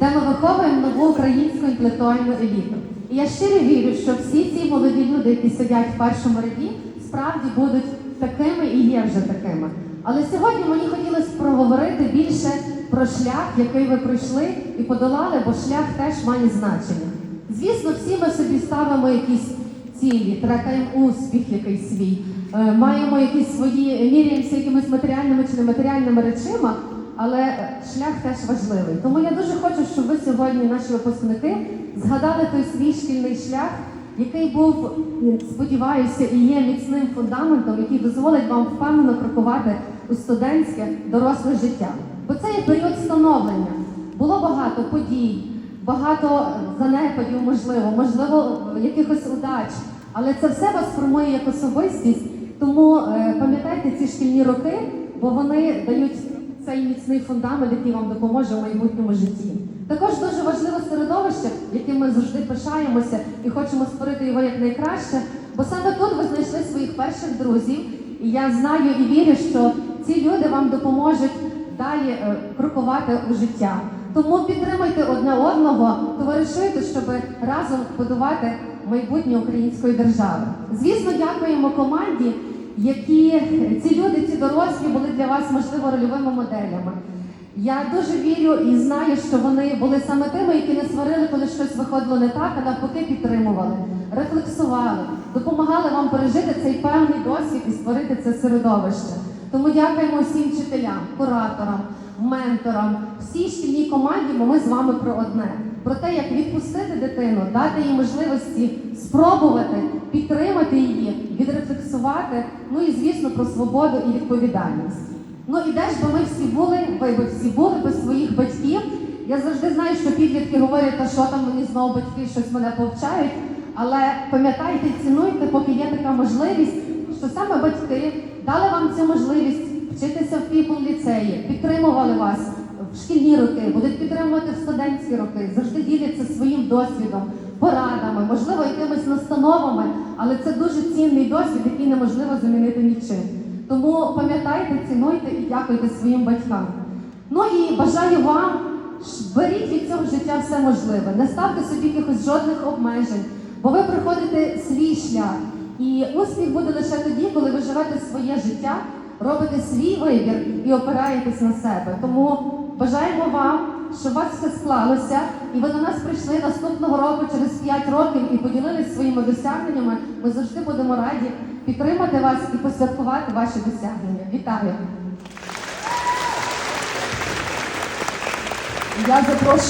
де ми виховуємо нову українську інтелектуальну еліту. І я щиро вірю, що всі ці молоді люди, які сидять в першому ряді, справді будуть такими і є вже такими. Але сьогодні мені хотілося проговорити більше про шлях, який ви пройшли і подолали, бо шлях теж має значення. Звісно, всі ми собі ставимо якісь цілі, тракаємо успіх якийсь свій, е, маємо якісь свої, міряємося якимись матеріальними чи нематеріальними речима, але е, шлях теж важливий. Тому я дуже хочу, щоб ви сьогодні, наші випускники, згадали той свій шкільний шлях, який був, сподіваюся, і є міцним фундаментом, який дозволить вам впевнено крокувати у студентське доросле життя. Бо це є період становлення. Було багато подій, багато занепадів, можливо, можливо, якихось удач. Але це все вас формує як особистість. Тому е, пам'ятайте ці шкільні роки, бо вони дають цей міцний фундамент, який вам допоможе в майбутньому житті. Також дуже важливе середовище, яким ми завжди пишаємося і хочемо створити його як найкраще. Бо саме тут ви знайшли своїх перших друзів, і я знаю і вірю, що ці люди вам допоможуть далі е, крокувати у життя. Тому підтримуйте одне одного, товаришуйте, щоб разом будувати майбутнє української держави. Звісно, дякуємо команді, які ці люди, ці дорослі були для вас можливо рольовими моделями. Я дуже вірю і знаю, що вони були саме тими, які не сварили, коли щось виходило не так, а навпаки підтримували, рефлексували, допомагали вам пережити цей певний досвід і створити це середовище. Тому дякуємо всім вчителям, кураторам, менторам, всій шкільній команді, бо ми з вами про одне. Про те, як відпустити дитину, дати їй можливості спробувати, підтримати її, відрефлексувати, ну і звісно про свободу і відповідальність. Ну і де ж би ми всі були, ви би всі були без своїх батьків. Я завжди знаю, що підлітки говорять, та що там мені знову батьки щось мене повчають. Але пам'ятайте, цінуйте, поки є така можливість, що саме батьки дали вам цю можливість вчитися в People ліцеї, підтримували вас в шкільні роки, будуть підтримувати в студентські роки, завжди діляться своїм досвідом, порадами, можливо, якимись настановами, але це дуже цінний досвід, який неможливо замінити нічим. Тому пам'ятайте, цінуйте і дякуйте своїм батькам. Ну і бажаю вам, беріть від цього життя все можливе, не ставте собі якихось жодних обмежень, бо ви проходите свій шлях. І успіх буде лише тоді, коли ви живете своє життя, робите свій вибір і опираєтесь на себе. Тому бажаємо вам, щоб у вас все склалося, і ви до нас прийшли наступного року через 5 років і поділились своїми досягненнями. Ми завжди будемо раді підтримати вас і посвяткувати ваші досягнення. Вітаю! Я запрошую.